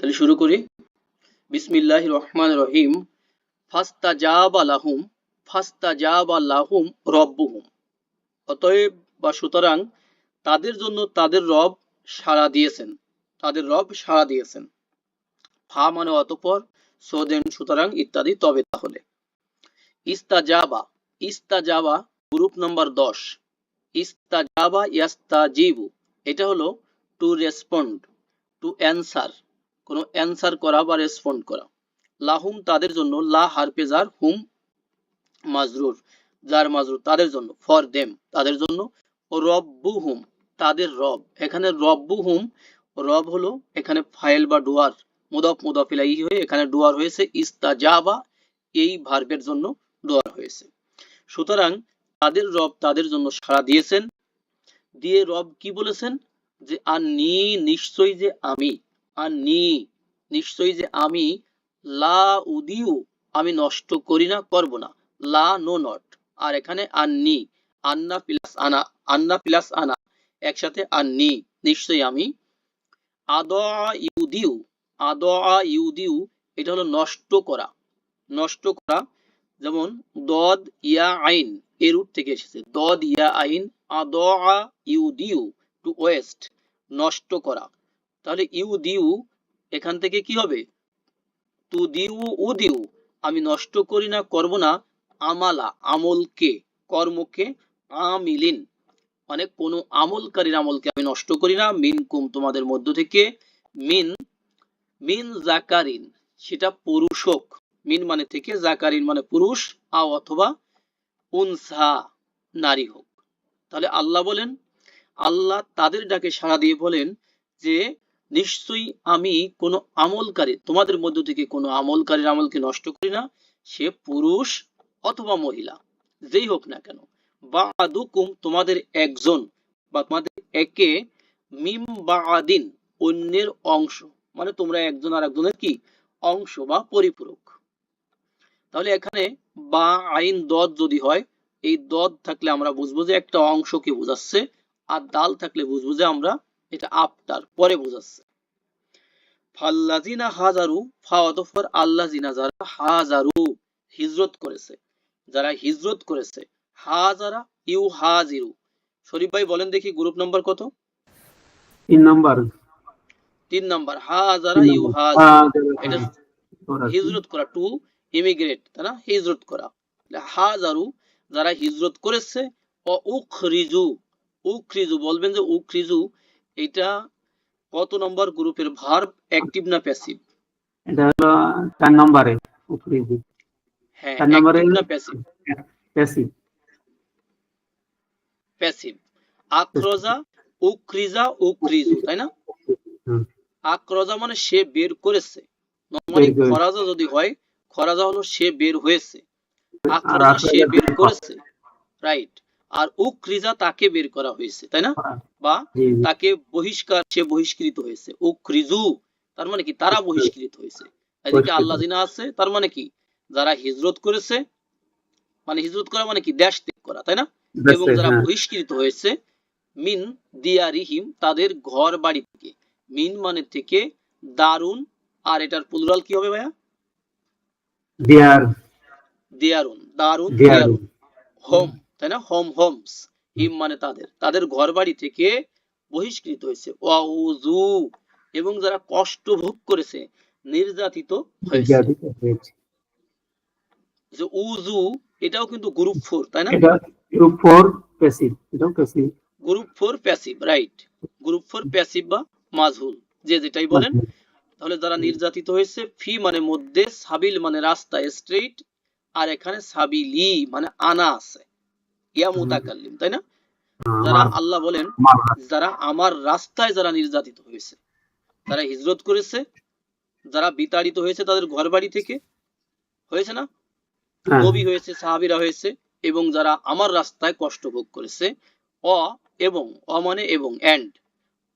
তাহলে শুরু করি। বিসমিল্লাহ রহমান রহিম। ফাস্তা জাবা লাহুম ফাস্তা জাবা লাহুম রব্বুহুম। অতএব বা সুতরাং তাদের জন্য তাদের রব সাড়া দিয়েছেন। তাদের রব সাড়া দিয়েছেন। ফা মানে অতপর সোদেন সুতরাং ইত্যাদি। তবে তাহলে ইস্তাজাবা ইস্তাজাবা গ্রুপ নাম্বার দশ। ইস্তা ইস্তাজাবা ইয়াস্তাজিবু, এটা হলো টু রেসপন্ড, টু অ্যান্সার। কোনো অ্যান্সার করা বা রেসপন্ড করা। লাহুম তাদের জন্য, লা হারপেজার হুম মাজরুর, যার মাজরুর তাদের জন্য ফর দেম তাদের জন্য রব্বু হুম তাদের রব। এখানে রব্বু হুম রব হলো এখানে ফাইল বা ডুয়ার, মুদফ মুদফিলাই হয়ে এখানে ডুয়ার হয়েছে, ইস্তাজাবা, এই ভার্বের জন্য ডুয়ার হয়েছে। সুতরাং তাদের রব তাদের জন্য সাড়া দিয়েছেন। দিয়ে রব কি বলেছেন? যে আর নি নিশ্চয়ই যে আমি। আর নি। নিশ্চয়ই যে আমি লা উদিউ, আমি নষ্ট করি না, করব না। লা, নো, নট। আর এখানে আন্নি আন্না প্লাস আনা, আন্না প্লাস আনা। একসাথে আন্নি নিশ্চয়ই আমি। আদা ইউদিউ আদা ইউদিউ, এটা হলো নষ্ট করা। নষ্ট করা, যেমন দদ, ইয়া, আইন এর রুট থেকে এসেছে। দদ, ইয়া, আইন, আদা ইউদিউ, টু ওয়েস্ট, নষ্ট করা। তাহলে ইউদিউ এখান থেকে কি হবে? তু দিউ, উ দিউ। আমি নষ্ট করি না, করব না। আমালা, আমলকে, কর্মকে, আমিলিন। মানে কোন আমলকারীর আমলকে আমি নষ্ট করি না। মিন কুম তোমাদের মধ্য থেকে। মিন মিন জাকারিন। সেটা পুরুষ হোক মিন মানে থেকে, জাকারিন মানে পুরুষ আ অথবা উনসা, নারী হোক। তাহলে আল্লাহ বলেন, আল্লাহ তাদের ডাকে সাড়া দিয়ে বলেন যে নিশ্চয়ই আমি কোনো আমলকারী, তোমাদের মধ্য থেকে কোনো আমলকারীর আমলকে নষ্ট করি না। সে পুরুষ অথবা মহিলা, যেই হোক না কেন। বা আদুকুম তোমাদের একজন বা তোমাদের একে মিম বা আদিন অন্যের অংশ। মানে তোমরা একজন আর একজনের কি? অংশ বা পরিপূরক। তাহলে এখানে বা আইন দদ যদি হয়, এই দদ থাকলে আমরা বুঝব যে একটা অংশকে বোঝাচ্ছে, আর দাল থাকলে বুঝব যে আমরা এটা আফটার পরে বোঝাচ্ছে। ফাল্লাজিনা হাজারু ফা অতঃপর আল্লাজিনা যারা হাজারু হিজরত করেছে যারা হিজরত করেছে হাজারা ইউ হাজিরু শরীফ ভাই বলেন দেখি গ্রুপ নাম্বার কত? তিন নাম্বার। তিন নাম্বার হাজারা ইউ হাজ এটা হিজরত করা টু ইমিগ্রেট তাই না? হিজরত করা। হাজারু যারা হিজরত করেছে ও উখরিজু উখরিজু বলবেন যে উখরিজু এটা কত নম্বর গ্রুপের ভার্ব অ্যাক্টিভ না প্যাসিভ এটা হলো চার নম্বরে উপরে হ্যাঁ চার নম্বরে না প্যাসিভ প্যাসিভ প্যাসিভ আক্রজা উক্রিজা উক্রিজু তাই না। আক্রজা মানে সে বের করেছে। নরমালি খরাজা যদি হয় খরাজা হলো সে বের হয়েছে। আক্রজা সে বের বের করেছে। রাইট আর উক্রিজা তাকে বের করা হয়েছে তাই না? বা জি জি। তাকে বহিষ্কার সে বহিষ্কৃত হয়েছে। উক্রিজু তার মানে কি? তারা বহিষ্কৃত হয়েছে। এদিকে আল্লাহ জিনা আছে তার মানে কি? যারা হিজরত করেছে মানে হিজরত করা মানে কি? দেশ ত্যাগ করা তাই না? এবং যারা হ্যাঁ। বহিষ্কৃত হয়েছে মিন দিয়ারিহিম তাদের ঘর বাড়ি থেকে। মিন মানে থেকে দারুণ আর এটার প্লুরাল কি হবে ভাইয়া? দিয়ার। দিয়ারুন দারুণ। দিয়ারুন। হোম। তাই না? হোম হোমস হিম। মানে তাদের। তাদের ঘর বাড়ি থেকে বহিষ্কৃত হয়েছে। ওয়াউজু এবং যারা কষ্ট ভোগ করেছে নির্যাতিত হয়েছে। যে উজু এটাও কিন্তু গ্রুপ ফোর তাই না? গ্রুপ ফোর প্যাসিভ এটাও passive group four passive right group four passive বা মাজহুল যে যেটাই বলেন। তাহলে যারা নির্যাতিত হয়েছে ফি মানে মধ্যে সাবিল মানে রাস্তা স্ট্রেট আর এখানে সাবিলি মানে আনা আছে। ইয়া মুতাকাল্লিম তাই না? যারা আল্লাহ বলেন যারা আমার রাস্তায় যারা নির্যাতিত হয়েছে যারা হিজরত করেছে যারা বিতাড়িত হয়েছে তাদের ঘর বাড়ি থেকে হয়েছে না? হ্যাঁ, নবী হয়েছে সাহাবিরা হয়েছে এবং যারা আমার রাস্তায় কষ্ট ভোগ করেছে অ এবং অ মানে এবং এন্ড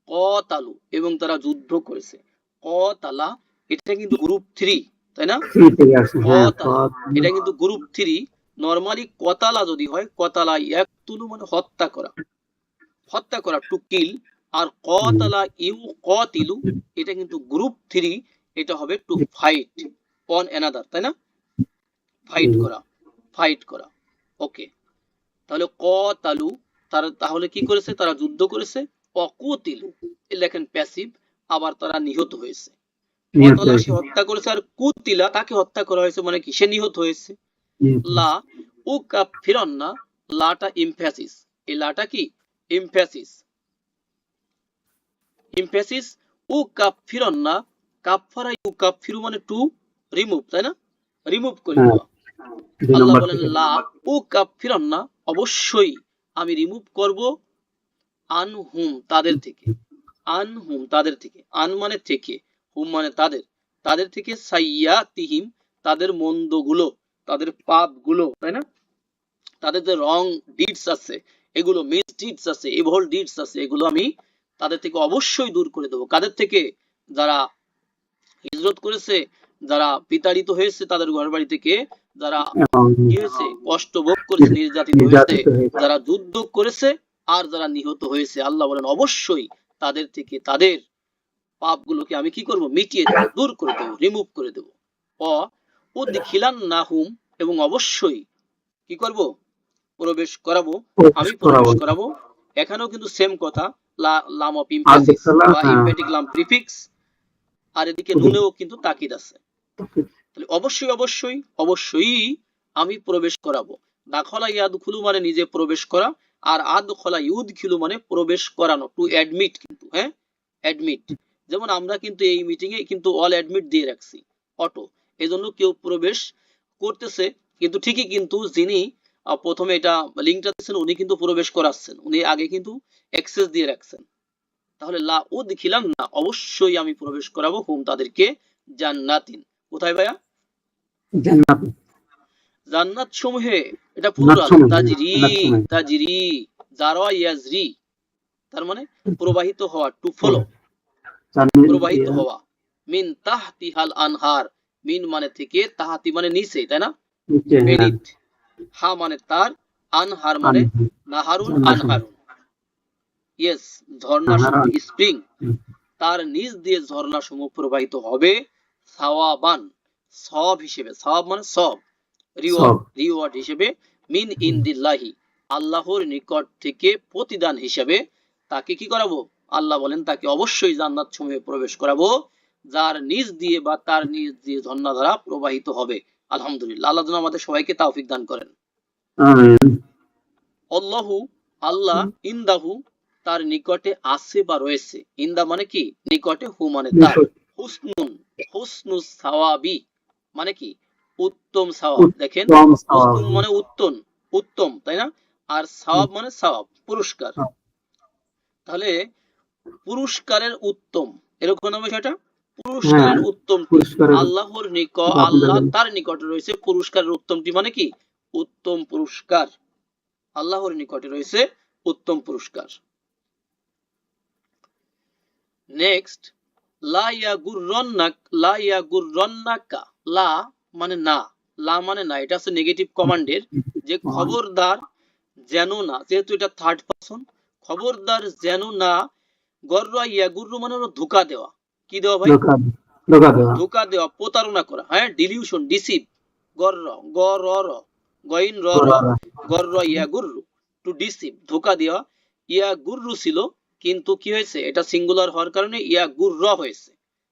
ক তালু এবং তারা যুদ্ধ করেছে ক তালা এটা কিন্তু গ্রুপ থ্রি তাই না? হ্যাঁ এটা কিন্তু গ্রুপ থ্রি নর্মালি কতালা যদি হয় কতালা এক তুলু মানে হত্যা করা। হত্যা করা টু কিল আর কতালা ইউ কতিলু এটা কিন্তু গ্রুপ থ্রি এটা হবে টু ফাইট অন অ্যানাদার তাই না? ফাইট করা ফাইট করা। ওকে তাহলে ক তালু তারা তাহলে কি করেছে? তারা যুদ্ধ করেছে। অকুতিলু লেখেন প্যাসিভ আবার তারা নিহত হয়েছে। কতলা সে হত্যা করেছে আর কুতিলা তাকে হত্যা করা হয়েছে মানে কি? সে নিহত হয়েছে। লা উ লাটা ইমফ্যাসিস এই লাটা কি? ইমফ্যাসিস ইমফ্যাসিস উ কাফারা ইউ কাপ ফিরু মানে টু রিমুভ তাই না? রিমুভ করে হ্যাঁ। দেওয়া আল্লাহ বলেন লা উ অবশ্যই আমি রিমুভ করব আন হুম তাদের থেকে। আন হুম তাদের থেকে। আন মানে থেকে হুম মানে তাদের। তাদের থেকে সাইয়া তিহিম তাদের মন্দগুলো। তাদের পাপগুলো তাই না? তাদের যে রং ডিডস আছে এগুলো মিস ডিডস আছে এভল ডিডস আছে এগুলো আমি তাদের থেকে অবশ্যই দূর করে দেবো। কাদের থেকে? যারা হিজরত করেছে যারা বিতাড়িত হয়েছে তাদের ঘর বাড়ি থেকে যারা কি হয়েছে কষ্ট ভোগ করেছে নির্যাতিত হয়েছে যারা যুদ্ধ করেছে আর যারা নিহত হয়েছে আল্লাহ বলেন অবশ্যই তাদের থেকে তাদের পাপগুলোকে আমি কি করব? মিটিয়ে দেবো দূর করে দেবো রিমুভ করে দেবো। অ ও দেখিলান না হুম এবং অবশ্যই কি করব? প্রবেশ করাবো আমি প্রবেশ করাবো। এখানেও কিন্তু সেম কথা। লাম অফ বা হ্যাঁ। ইমপ্যাটিক লাম প্রিফিক্স আর এদিকে নুনেও কিন্তু তাকিদ আছে। তাহলে অবশ্যই অবশ্যই অবশ্যই আমি প্রবেশ করাবো। দাখলা ইয়াদ খুলু মানে নিজে প্রবেশ করা আর আদ খলা ইউদ খিলু মানে প্রবেশ করানো টু অ্যাডমিট কিন্তু হ্যাঁ? অ্যাডমিট যেমন আমরা কিন্তু এই মিটিং এ কিন্তু অল অ্যাডমিট দিয়ে রাখছি। অটো এজন্য কেউ প্রবেশ করতেছে কিন্তু ঠিকই কিন্তু যিনি প্রথমে এটা লিঙ্কটা দিচ্ছেন উনি কিন্তু প্রবেশ করাচ্ছেন। উনি আগে কিন্তু অ্যাক্সেস দিয়ে রাখছেন। তাহলে লা ও দেখিলাম না অবশ্যই আমি প্রবেশ করাবো হুম তাদেরকে জান্নাতিন। কোথায় ভাইয়া? জান্নাত। জান্নাত সমূহে এটা সমূহে, তাজরি তাজরি জারা ইয়াজরি তার মানে প্রবাহিত হওয়া টু ফলো প্রবাহিত হওয়া। মিন তাহতিহাল আনহার। মিন মানে থেকে তাহাতি মানে নিচে তাই না? হ্যাঁ। হা মানে তার আনহার মানে নাহারুন আনহারুন ইয়েস ঝর্ণা সমূহ স্প্রিং। তার নিচ দিয়ে ঝর্ণা সমূহ প্রবাহিত হবে সাওয়াবান সব হিসেবে। সব মানে সব। রিওয়ার্ড রিওয়ার্ড হিসেবে মিন ইন্দিল্লাহি আল্লাহর নিকট থেকে প্রতিদান হিসেবে তাকে কি করাবো? আল্লাহ বলেন তাকে অবশ্যই জান্নাত সমূহে প্রবেশ করাবো। যার নিজ দিয়ে বা তার নিজ দিয়ে ঝর্ণা দ্বারা প্রবাহিত হবে। আলহামদুলিল্লাহ। আল্লাহ যেন আমাদের সবাইকে তাওফিক দান করেন। আমিন। আল্লাহ ইন্দাহু তার নিকটে আছে বা রয়েছে। ইন্দা মানে কি? নিকটে হু মানে তার। হুসনুন হুসনু সাওয়াবি মানে কি? উত্তম সাওয়াব। দেখেন? হুসনুন মানে উত্তম উত্তম তাই না? আর সাওয়াব মানে সাওয়াব পুরস্কার। হ্যাঁ। তাহলে পুরস্কারের উত্তম এরকম না বিষয়টা? পুরস্কারের হ্যাঁ, উত্তমটি আল্লাহর নিকট আল্লাহ তার নিকটে রয়েছে পুরস্কারের উত্তমটি মানে কি? উত্তম পুরস্কার। আল্লাহর নিকটে রয়েছে উত্তম পুরস্কার। নেক্সট লা ইয়াগুররন্নাক লা ইয়াগুররন্নাকা। লা মানে না। লা মানে না। এটা হচ্ছে নেগেটিভ কমান্ডের যে খবরদার যেন না। যেহেতু এটা থার্ড পারসন খবরদার যেন না গররা ইয়াগুররু মানে হলো ধোকা দেওয়া। কি দেওয়া ভাই? ধোকা দেওয়া ধোকা দেওয়া। প্রতারণা করা হ্যাঁ ডিলিউশন ডিসিভ গর গ র র গইন র র। গর র ইয়া গুররু টু ডিসিভ ধোকা দেওয়া। ইয়া গুররু ছিল কিন্তু কি হয়েছে? এটা সিঙ্গুলার হওয়ার কারণে ইয়া গুরর হয়েছে।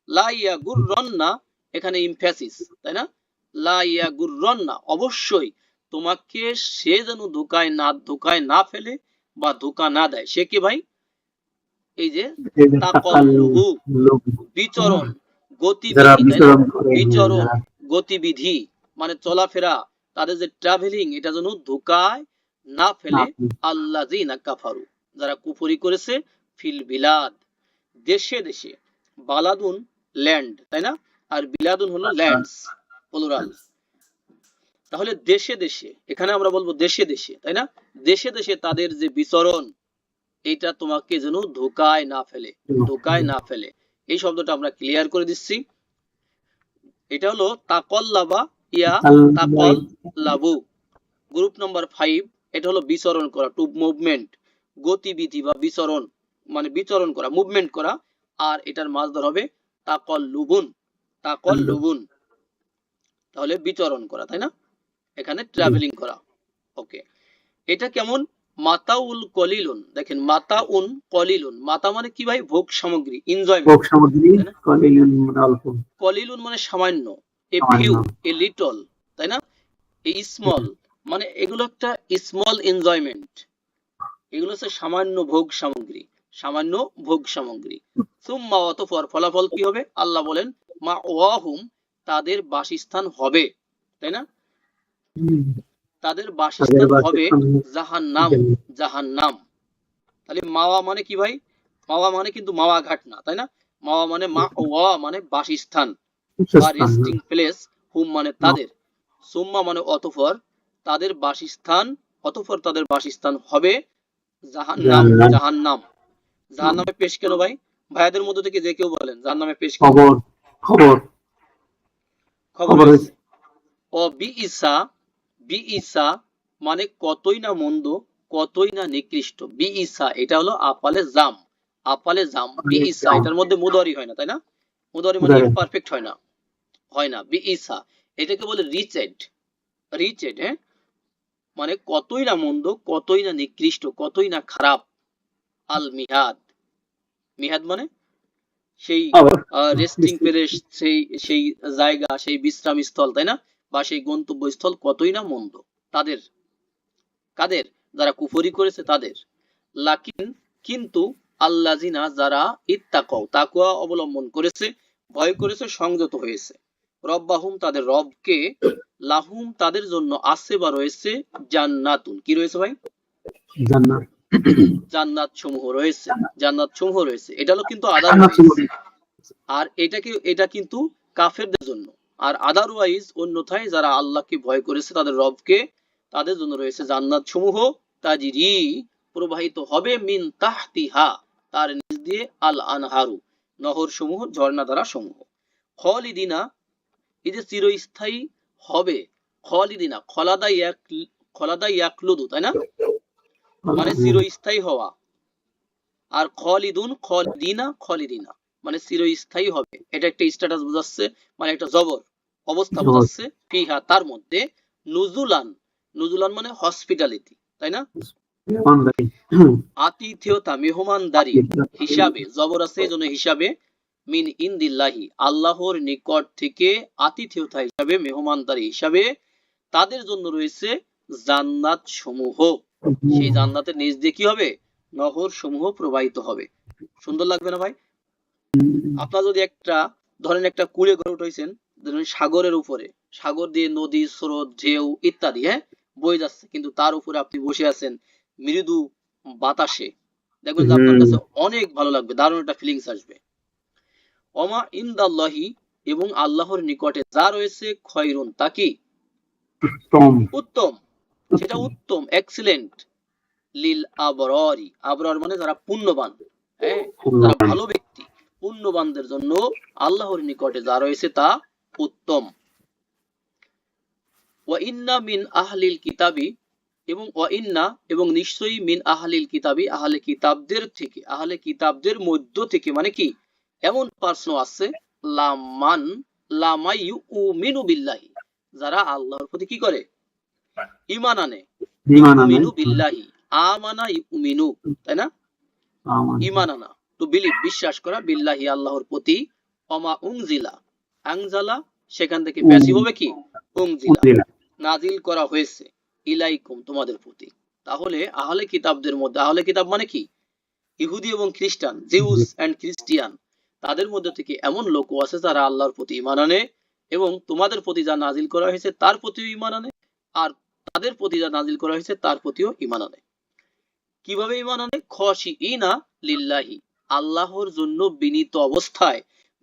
লা ইয়া গুররন না এখানে ইমফ্যাসিস তাই না? লা ইয়া গুররন না অবশ্যই তোমাকে সে যেন ধোকায় না ধোকায় না ফেলে বা ধোকা না দেয়। সে কি ভাই? এই যে তাকাল্লুবু, বিচরণ গতিবিধি বিচরণ গতিবিধি মানে চলাফেরা তাদের যে ট্রাভেলিং এটা যেন ধোকায় না ফেলে আল্লাহ কাফারু যারা কুফরি করেছে ফিল বিলাদ। দেশে দেশে বালাদুন ল্যান্ড তাই না? আর বিলাদুন হলো ল্যান্ডস প্লুরাল তাহলে দেশে দেশে এখানে আমরা বলব দেশে দেশে তাই না? দেশে দেশে তাদের যে বিচরণ এটা তোমাকে যেন ধোকায় না ফেলে, ধোকায় না ফেলে। এই শব্দটা আমরা ক্লিয়ার করে দিচ্ছি। এটা হলো তাকল্লাবা ইয়া তাকল লাবু গ্রুপ নাম্বার ফাইভ এটা হলো বিচরণ করা টু মুভমেন্ট গতিবিধি বা বিচরণ মানে বিচরণ করা মুভমেন্ট করা, আর এটার মাঝদার হবে তাকল লুবুন তাকল্লুবুন। তাহলে বিচরণ করা, তাই না? এখানে ট্রাভেলিং করা ওকে এটা কেমন? মাতাউল কলিলুন। দেখেন মাতাউন কলিলুন। মাতা মানে কি ভাই? ভোগ সামগ্রী এনজয়মেন্ট ভোগ সামগ্রী কলিলুন মানে অল্প। কলিলুন মানে সামান্য। এ ফিউ এ লিটল তাই না? এই স্মল মানে এগুলো একটা স্মল এনজয়মেন্ট এগুলো হচ্ছে সামান্য ভোগ সামগ্রী সামান্য ভোগ সামগ্রী। সুম্মা অতঃপর ফলাফল কি হবে? আল্লাহ বলেন মা ওয়াহুম তাদের বাসস্থান হবে। তাই না। তাদের বাসস্থান হবে বাসস্থান জাহান্নাম। জান্নাত। জাহান্নাম। তাহলে মাওয়া মানে কি ভাই? মাওয়া মানে কিন্তু মাওয়া ঘাট না তাই না? মাওয়া মানে মা ওয়া মানে বাসস্থান। বা রেস্টিং প্লেস হুম মানে তাদের। সুম্মা মানে অতঃপর তাদের বাসস্থান অতঃপর তাদের বাসস্থান হবে জাহান্নাম জাহান্নাম। জাহান্নাম। জাহান্নামে পেশ কেন ভাই? ভাইয়াদের মধ্যে থেকে যে কেউ বলেন জাহান নামে পেশ খবর খবর। খবর। ও বি ইসা বি ইসা মানে কতই না মন্দ কতই না নিকৃষ্ট। বি ইসা এটা হলো আপালে জাম। আপালে জাম বি ইসা এটার মধ্যে মুদারি হয় না তাই না? মুদারি মানে মুদারি। ইমপারফেক্ট হয় না হয় না। বি ইসা এটাকে বলে রিচেড। রিচেড হ্যাঁ? মানে কতই না মন্দ কতই না নিকৃষ্ট কতই না খারাপ। আল মিহাদ। মিহাদ মানে? সেই রেস্টিং। প্লেস সেই সেই জায়গা সেই বিশ্রাম স্থল তাই না? বা সেই গন্তব্যস্থল কতই না মন্দ। তাদের কাদের যারা কুফরি করেছে তাদের। লাকিন কিন্তু আল্লাজিনা যারা ইত্তাকাও তাকুয়া অবলম্বন করেছে ভয় করেছে সংযত হয়েছে। রব্বাহুম তাদের রবকে লাহুম তাদের জন্য আছে বা রয়েছে জান্নাতুন। কি রয়েছে ভাই? জান্নাত। জান্নাত সমূহ রয়েছে। জান্নাত সমূহ রয়েছে। এটা হলো কিন্তু সমূহ। আর এটাকে এটা কিন্তু কাফেরদের জন্য। আর আদারওয়াইজ অন্যথায় যারা আল্লাহকে ভয় করেছে তাদের রবকে, তাদের জন্য রয়েছে জান্নাত সমূহ তাজিরি প্রবাহিত হবে মিন তাহতিহা, তার নিচ দিয়ে আল আনহারু নহর সমূহ ঝর্ণা দ্বারা সমূহ খলিদিনা, এই যে চিরস্থায়ী হবে, খলিদিনা খলাদা ইয়াক খলাদা ইয়াকলুদু তাই না? মানে চিরস্থায়ী হওয়া। আর খলিদুন, খলিদিনা খলিদিনা মানে চিরস্থায়ী হবে। এটা একটা স্ট্যাটাস বোঝাচ্ছে মানে একটা জবর। অবস্থা। বোঝাচ্ছে ফিহা তার মধ্যে নুজুলান নুজুলান মানে হসপিটালিটি তাই না। হুম। আতিথেয়তা মেহমানদারি হিসাবে জবর আছে এজন্য হিসাবে মিন ইন্দিল্লাহি আল্লাহর নিকট থেকে আতিথেয়তা হিসাবে মেহমানদারি হিসাবে তাদের জন্য রয়েছে জান্নাত সমূহ সেই জান্নাতের নিচ দিয়ে কি হবে নহর সমূহ প্রবাহিত হবে সুন্দর লাগবে না ভাই। আপনার যদি একটা ধরেন একটা কুড়ে ঘর উঠাইছেন সাগরের উপরে। সাগর দিয়ে নদী স্রোত ঢেউ ইত্যাদি হ্যাঁ? বয়ে যাচ্ছে। কিন্তু তার উপরে আপনি বসে আছেন মৃদু বাতাসে। দেখবেন যে আপনার কাছে অনেক ভালো লাগবে। দারুণ একটা ফিলিংস আসবে। অমা ইন্দাল্লাহি এবং আল্লাহর নিকটে যা রয়েছে খয়রুন। তা কি? উত্তম। উত্তম। সেটা উত্তম। এক্সিলেন্ট লিল আবরারি। আবরার মানে যারা পুণ্যবান হ্যাঁ? যারা ভালো ব্যক্তি। পুণ্যবানদের জন্য আল্লাহর নিকটে যা রয়েছে তা উত্তম। ওয়া ইন্না মিন আহলিল কিতাবি এবং ওয়া ইন্না এবং নিশ্চয়ই মিন আহলিল কিতাবি আহলে কিতাবদের থেকে আহলে কিতাবদের মধ্য থেকে মানে কি? এমন প্রশ্ন আছে লামান লামাই ইউমিনু বিল্লাহি। যারা আল্লাহর প্রতি কি করে? ঈমান আনে। ইমান আনে। ইউমিনু বিল্লাহি। আমানা ইউমিনু। তাই না? আমান। ইমান আনা। টু বিলিভ বিশ্বাস করা বিল্লাহি আল্লাহর প্রতি অমা উংজিলা আংজালা সেখান থেকে। প্যাসিভ হবে কি? উংজিলা নাজিল করা হয়েছে। ইলাইকুম তোমাদের প্রতি। তাহলে আহলে কিতাবদের মধ্যে আহলে কিতাব মানে কি? ইহুদি এবং খ্রিস্টান জিউস এন্ড খ্রিস্টিয়ান। তাদের মধ্যে থেকে এমন লোকও আছে যারা আল্লাহর প্রতি ইমান আনে এবং তোমাদের প্রতি যা নাজিল করা হয়েছে তার প্রতিও ইমান আনে আর তাদের প্রতি যা নাজিল করা হয়েছে তার প্রতিও ইমান আনে। কীভাবে ইমান আনে? খসি ইনা লিল্লাহি। আল্লাহর জন্য বিনীত অবস্থায়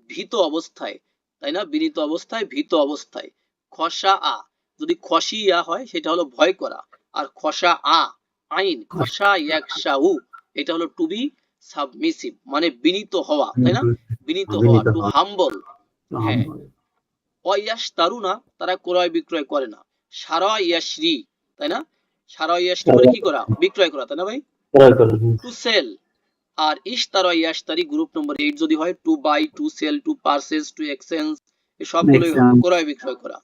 ভীত অবস্থায় তাই না? বিনীত অবস্থায় ভীত অবস্থায়। খসা আ। যদি খসিয়া হয় সেটা হলো ভয় করা। আর খসা আ আইন। খসা ইয়াকশাউ এটা হলো টু বি সাবমিসিভ মানে বিনীত হওয়া তাই না? বিনীত হওয়া টু হাম্বল হ্যাঁ। অয়াস তারুনা তারা ক্রয় বিক্রয় করে না। সারা ইয়াসরি তাই না? সারা ইয়াসরি মানে কি করা? বিক্রয় করা তাই না ভাই? টু সেল আর ইশতারা ইয়াশতারি গ্রুপ নম্বর এইট যদি হয় to buy to sell to purchase to exchange এই সবগুলোই. ক্রয় বিক্রয় করা।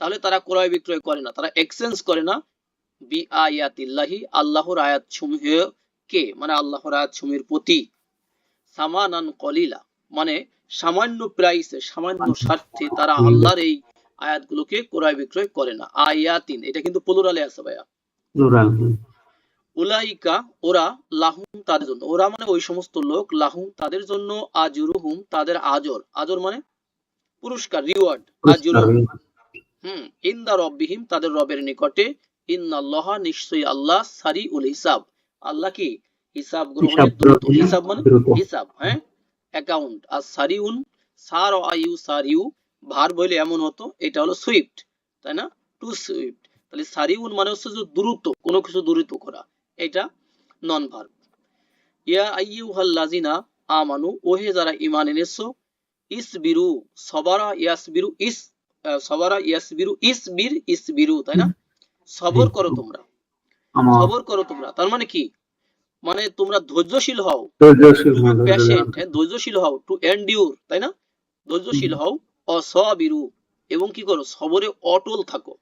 তাহলে তারা ক্রয় বিক্রয় করে না তারা এক্সচেঞ্জ করে না। বি আয়াতিল্লাহি আল্লাহর আয়াত সমূহ কে? মানে আল্লাহর আয়াত সমূহের প্রতি। সামানান কলিলা। মানে সামান্য প্রাইসে সামান্য স্বার্থে তারা আল্লাহর এই আয়াতগুলোকে ক্রয় বিক্রয় করে না। আয়াতিন এটা কিন্তু প্লুরালে আছে ভাইয়া। প্লুরাল উলাইকা ওরা লাহুম তাদের জন্য। ওরা মানে ওই সমস্ত লোক লাহুম তাদের জন্য আজরুহুম তাদের আজর। আজর মানে পুরস্কার রিওয়ার্ড আজরুহুম। হুম ইন্দা রব্বিহিম তাদের রবের নিকটে ইন্নাল্লাহ নিশ্চয়ই আল্লাহ সারি উল হিসাব। আল্লাহ কি? হিসাব দ্রুত হিসাব মানে হিসাব হ্যাঁ? অ্যাকাউন্ট আর সারিউন সার আইউ সারিউ ভার বইলে এমন হতো এটা হলো সুইফট তাই না? টু সুইফট তাহলে সারিউন মানে হচ্ছে যে দ্রুত কোনো কিছু দ্রুত করা। এটা নন ভার্ব ইয়া আইয়ুহাল লাজিনা আমানু ওহে যারা ঈমান এনেছো ইসবিরু সবারা ইয়াসবিরু ইস আহ, সবারা ইয়াসবিরু ইসবির ইসবিরু তাই না? সবর করো তোমরা। সবর করো তোমরা। তার মানে কি? মানে তোমরা ধৈর্যশীল হও। ধৈর্যশীল প্যাশেন্ট হ্যাঁ ধৈর্যশীল হও টু এন্ডিউর তাই না? ধৈর্যশীল হও অসবিরু এবং কি করো? সবরে অটল থাকো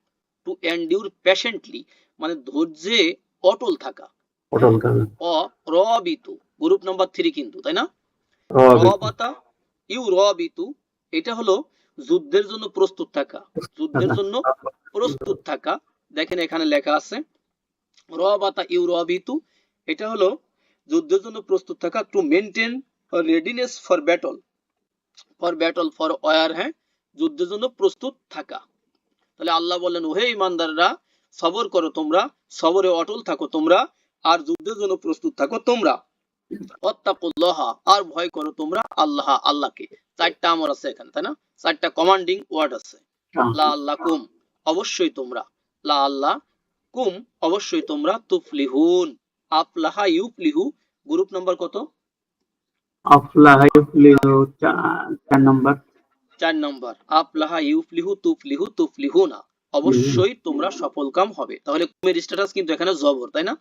টু এন্ডিউর প্যাশেন্টলি মানে ধৈর্যে অটল থাকা। অটল থাকা। অ রবিতু গ্রুপ নাম্বার থ্রি কিন্তু তাই না? রবাতা। ইউ রবিতু এটা হলো যুদ্ধের জন্য প্রস্তুত থাকা। যুদ্ধের জন্য প্রস্তুত থাকা। দেখেন এখানে লেখা আছে রবাতা ইউ রবিতু এটা হলো যুদ্ধের জন্য প্রস্তুত থাকা to maintain readiness for battle for battle for war হ্যাঁ? যুদ্ধের জন্য প্রস্তুত থাকা। তাহলে আল্লাহ বললেন ওহে ইমানদাররা সবর করো তোমরা সবরে অটল থাকো তোমরা আর যুদ্ধের জন্য প্রস্তুত থাকো তোমরা। অত্তাকুল্লাহ আর ভয় করো তোমরা আল্লাহ আল্লাহকে। চারটা আমর আছে এখানে তাই না? চারটা কমান্ডিং ওয়ার্ড আছে। লা আল্লাহ কুম অবশ্যই তোমরা। লা আল্লাহ কুম অবশ্যই তোমরা তুফলিহুন। আফলাহা ইউফলিহু গ্রুপ নাম্বার কত? আফলাহ ইউফলিহু চার নম্বর। চার নাম্বার। আফলাহা ইউফলিহু তুফলিহু তুফলিহুনা। অবশ্যই তোমরা সফল কাম হবে। তাহলে কুমের স্ট্যাটাস কিন্তু এখানে জবর তাই না?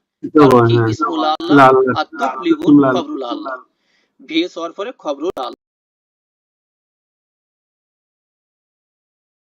কি? হ্যাঁ। ইসমুল আল্লাহ লাল আর খবরুল আল্লাহ। ভিএস হওয়ার পরে খবরুল আল্লাহ।